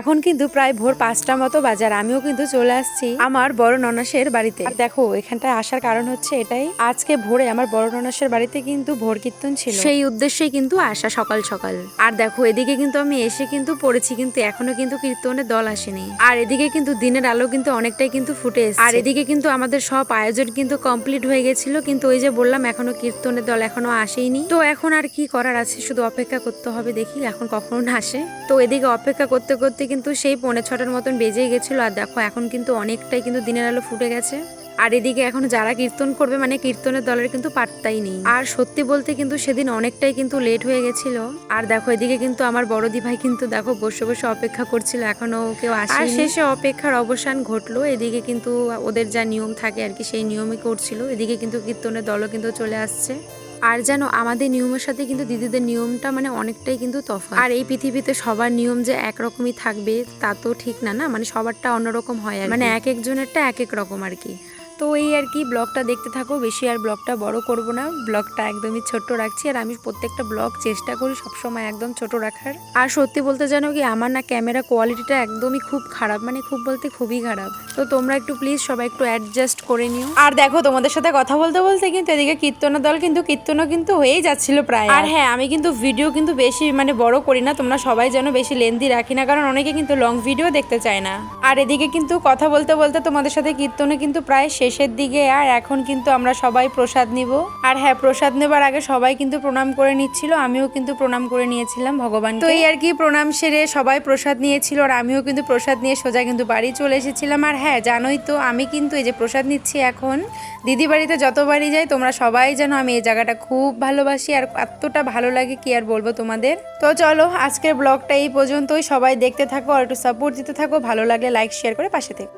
এখন কিন্তু প্রায় ভোর পাঁচটা মতো বাজার। আমিও কিন্তু চলে আসছি আমার বড় ননাসের বাড়িতে। আর দেখো এখানটায় আসার কারণ হচ্ছে এটাই। আজকে ভোরে আমার বড় ননাসের বাড়িতে কিন্তু ভোর কীর্তন ছিল। সেই উদ্দেশ্যেই কিন্তু আসা সকাল সকাল। আর দেখো এদিকে কিন্তু আমি এসে কিন্তু পড়েছি কিন্তু এখনও কিন্তু কীর্তনের দল আসেনি। আর এদিকে কিন্তু দিনের আলো কিন্তু অনেকটাই কিন্তু ফুটে এসেছে। আর এদিকে কিন্তু আমাদের সব আয়োজন কিন্তু কমপ্লিট হয়ে গেছিল কিন্তু ওই যে বললাম এখনও কীর্তনের দল এখনও আসেইনি। তো এখন আর কি করার আছে? শুধু অপেক্ষা করতে হবে দেখি এখন কখনো না আসে। তো এদিকে অপেক্ষা করতে করতে কিন্তু সেই পৌনে ছটার মতন বেজেই গেছিল আর দেখো এখন কিন্তু অনেকটাই কিন্তু দিনের আলো ফুটে গেছে। আর এদিকে এখন যারা কীর্তন করবে মানে কীর্তনের দলের কিন্তু পাত্তাই নেই। আর সত্যি বলতে কিন্তু সেদিন অনেকটাই কিন্তু লেট হয়ে গেছিল। আর দেখো এদিকে কিন্তু আমার বড় দি ভাই কিন্তু দেখো বসে বসে অপেক্ষা করছিল এখনও কেউ আসে আর শেষে অপেক্ষার অবসান ঘটলো। এদিকে কিন্তু ওদের যা নিয়ম থাকে আর কি সেই নিয়মই করছিল। এদিকে কিন্তু কীর্তনের দলও কিন্তু চলে আসছে। আর যেন আমাদের নিয়মের সাথে কিন্তু দিদিদের নিয়মটা মানে অনেকটাই কিন্তু তফাৎ। আর এই পৃথিবীতে সবার নিয়ম যে একরকমই থাকবে তা তো ঠিক না না? মানে সবারটা অন্যরকম হয় আর মানে এক একজনেরটা এক এক রকম আর কি। তো এই আর কি ব্লগটা দেখতে থাকো বেশি আর ব্লগটা বড় করব না। ব্লগটা একদমই ছোট রাখছি আর আমি প্রত্যেকটা ব্লগ চেষ্টা করি সবসময় একদম ছোট রাখার। আর সত্যি বলতে জানো কি আমার না ক্যামেরা কোয়ালিটিটা একদমই খুব খারাপ মানে খুব বলতে খুবই খারাপ। তো তোমরা একটু প্লিজ সবাই একটু অ্যাডজাস্ট করে নিও। আর দেখো তোমাদের সাথে কথা বলতে বলতে কিন্তু এদিকে কীর্তনের দল কিন্তু কীর্তনও কিন্তু হয়েই যাচ্ছিল প্রায়। আর হ্যাঁ আমি কিন্তু ভিডিও কিন্তু বেশি মানে বড় করি না তোমরা সবাই যেন বেশি লেন্দি রাখি না কারণ অনেকে কিন্তু লং ভিডিও দেখতে চায় না। আর এদিকে কিন্তু কথা বলতে বলতে তোমাদের সাথে কীর্তনে কিন্তু প্রায় শেষের দিকে, আর এখন কিন্তু আমরা সবাই প্রসাদ নিব। আর হ্যাঁ প্রসাদ নেবার আগে সবাই কিন্তু প্রণাম করে নিচ্ছিল, আমিও কিন্তু প্রণাম করে নিয়েছিলাম ভগবান তো এই আর কি প্রণাম সেরে সবাই প্রসাদ নিয়েছিল, আর আমিও কিন্তু প্রসাদ নিয়ে সোজা কিন্তু বাড়ি চলে এসেছিলাম। আর হ্যাঁ জানোই তো, আমি কিন্তু এই যে প্রসাদ নিচ্ছি এখন, দিদি বাড়িতে যতবারই যাই তোমরা সবাই জানো আমি এই জায়গাটা খুব ভালোবাসি, আর এতটা ভালো লাগে কি আর বলব তোমাদের। তো চলো, আজকের ব্লগটা এই পর্যন্তই। সবাই দেখতে থাকো, আর একটু সাপোর্ট দিতে থাকো। ভালো লাগলে লাইক শেয়ার করে পাশে থেকো।